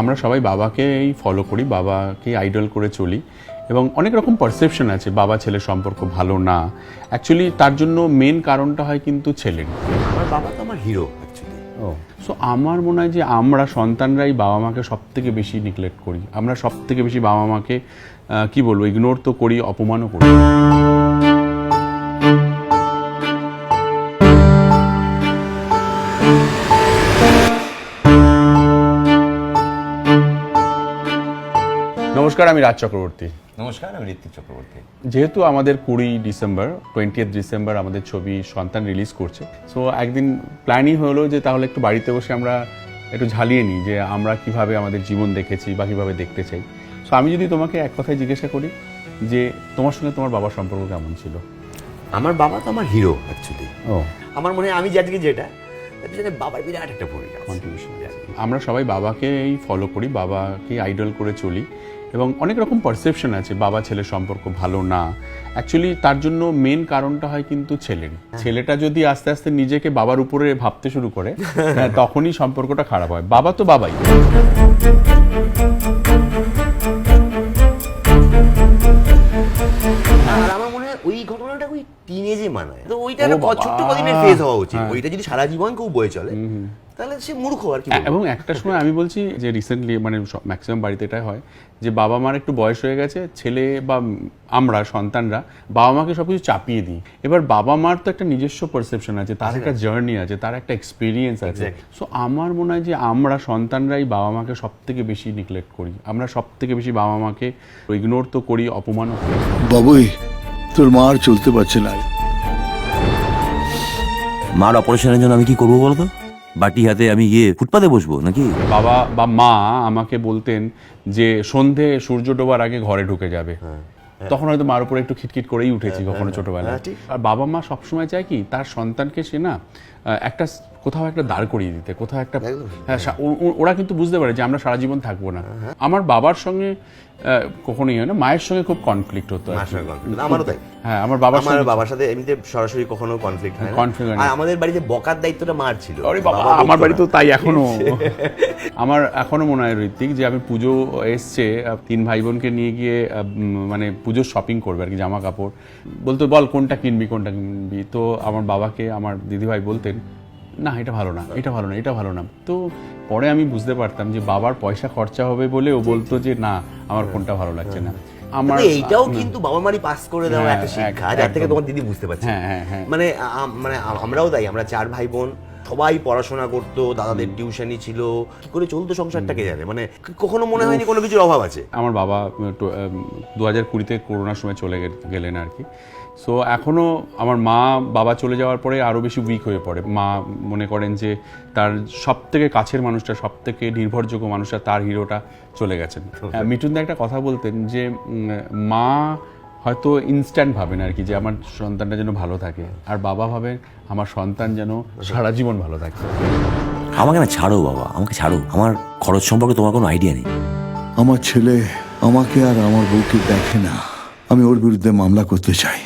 আমরা সবাই বাবাকেই ফলো করি বাবাকে আইডল করে চলি এবং অনেক রকম পারসেপশন আছে বাবা ছেলে সম্পর্ক ভালো না। অ্যাকচুয়ালি তার জন্য মেন কারণটা হয় কিন্তু ছেলের আমার বাবা তো আমার হিরো অ্যাকচুয়ালি ও। সো আমার মনে হয় যে আমরা সন্তানরাই বাবা মাকে সব থেকে বেশি নেগলেক্ট করি। আমরা সব থেকে বেশি বাবা মাকে কি বলব ইগনোর তো করি অপমানও করি। নমস্কার আমি রাজ চক্রবর্তী। নমস্কার আমি ঋত্বিক চক্রবর্তী। যেহেতু আমাদের কুড়ি ডিসেম্বর টোয়েন্টিয়েথ ডিসেম্বর আমাদের ছবি সন্তান রিলিজ করছে সো একদিন প্ল্যানই হলো যে তাহলে একটু বাড়িতে বসে আমরা একটু ঝালিয়ে নিই যে আমরা কীভাবে আমাদের জীবন দেখেছি বা কীভাবে দেখতে চাই। সো আমি যদি তোমাকে এক কথায় জিজ্ঞাসা করি যে তোমার সঙ্গে তোমার বাবার সম্পর্ক কেমন ছিল? আমার বাবা তো আমার হিরো অ্যাকচুয়ালি ও। আমার মনে হয় আমি আজকে যেটা পিছনে বাবার বিরাট একটা ভূমিকা কন্ট্রিবিউশন আমরা সবাই বাবাকেই ফলো করি বাবাকে আইডল করে চলি। এবং অনেক রকম পারসেপশন আছে বাবা ছেলে সম্পর্ক ভালো না। অ্যাকচুয়ালি তার জন্য মেন কারণটা হয় কিন্তু ছেলের। ছেলেটা যদি আস্তে আস্তে নিজেকে বাবার উপরে ভাবতে শুরু করে হ্যাঁ, তখনই সম্পর্কটা খারাপ হয়। বাবা তো বাবাই। মনে হয় ওই ঘটনাটা ওই টিনেজে মানায়। তো ওইটা ছোট্ট কদিনের ফেজ হওয়া উচিত। হ্যাঁ। ওইটা যদি সারা জীবন কেউ বয়ে চলে তাহলে সে মূর্খ আর কি হ্যাঁ, এবং একটা সময় আমি বলছি যে রিসেন্টলি মানে ম্যাক্সিমাম বাড়িতে এটাই হয় যে বাবা মার একটু বয়স হয়ে গেছে ছেলে বা আমরা সন্তানরা বাবা মাকে সবকিছু চাপিয়ে দিই। এবার বাবা মার তো একটা নিজস্ব পারসেপশন আছে তার একটা জার্নি আছে তার একটা এক্সপিরিয়েন্স আছে। সো আমার মনে হয় যে আমরা সন্তানরাই বাবা মাকে সব থেকে বেশি নেগলেক্ট করি। আমরা সব থেকে বেশি বাবা মাকে ইগনোর তো করি অপমানও করি। বাবুই তোর মা আর চলতে পারছে না। মার অপারেশনের জন্য আমি কি করব বলতো? বাটি হাতে আমি গিয়ে ফুটপাতে বসবো নাকি? বাবা বা মা আমাকে বলতেন যে সন্ধে সূর্য ডোবার আগে ঘরে ঢুকে যাবে। তখন হয়তো মার উপরে একটু খিটখিট করেই উঠেছি কখনো ছোটবেলায়। হ্যাঁ। আর বাবা মা সবসময় চায় কি তার সন্তানকে সে না একটা কোথাও একটা দাঁড় করিয়ে দিতে কোথাও একটা হ্যাঁ ওরা কিন্তু বুঝতে পারে যে আমরা সারা জীবন থাকব না। আমার বাবার সঙ্গে কখনোই হয় না মায়ের সঙ্গে খুব কনফ্লিক্ট হতো। আমারও তাই। হ্যাঁ আমার বাবার আমার বাবার সাথে এমনিতে সরাসরি কখনো কনফ্লিক্ট হয় হয় না। আর আমাদের বাড়িতে বকার দায়িত্বটা মার ছিল। আরে বাবা আমার বাড়ি তো তাই এখনও। আমার এখনও মনে হয় ঋত্বিক যে আমি পুজো এসছে তিন ভাই বোনকে নিয়ে গিয়ে মানে পুজোর শপিং করবে আর কি জামা কাপড়। বলতো বল কোনটা কিনবি কোনটা কিনবি? তো আমার বাবাকে আমার দিদিভাই বলতেন না এটা ভালো না এটা ভালো না এটা ভালো না। তো পরে আমি বুঝতে পারতাম যে বাবার পয়সা খরচা হবে বলে ও বলতো যে না আমার কোনটা ভালো লাগছে না। আমার এইটাও কিন্তু বাবা মারি পাস করে দেওয়া হ্যাঁ, একটা শিক্ষা যার থেকে তোমার দিদি বুঝতে পারছে। হ্যাঁ, হ্যাঁ। মানে মানে আমরাও তাই আমরা চার ভাই বোন সবাই পড়াশোনা করতো দাদাদের টিউশনি ছিল। কি করে চলতো সংসারটাকে জানে? মানে কখনো মনে হয়নি কোনো কিছুর অভাব আছে। আমার বাবা দু হাজার কুড়িতে করোনার সময় চলে গেলেন আর কি। সো এখনও আমার মা বাবা চলে যাওয়ার পরে আরও বেশি উইক হয়ে পড়ে। মা মনে করেন যে তার সব থেকে কাছের মানুষটা সব থেকে নির্ভরযোগ্য মানুষটা তার হিরোটা চলে গেছেন। আহ, মিঠুনদা একটা কথা বলতেন যে মা হয়তো ইনস্ট্যান্ট ভাবেন আর কি যে আমার সন্তানটা যেন ভালো থাকে আর বাবা ভাবে আমার সন্তান যেন সারা জীবন ভালো থাকে। আমাকে না ছাড়ো বাবা আমাকে ছাড়ো। আমার খরচ সম্পর্কে তোমার কোনো আইডিয়া নেই। আমার ছেলে আমাকে আর আমার বউকে দেখে না। আমি ওর বিরুদ্ধে মামলা করতে চাই।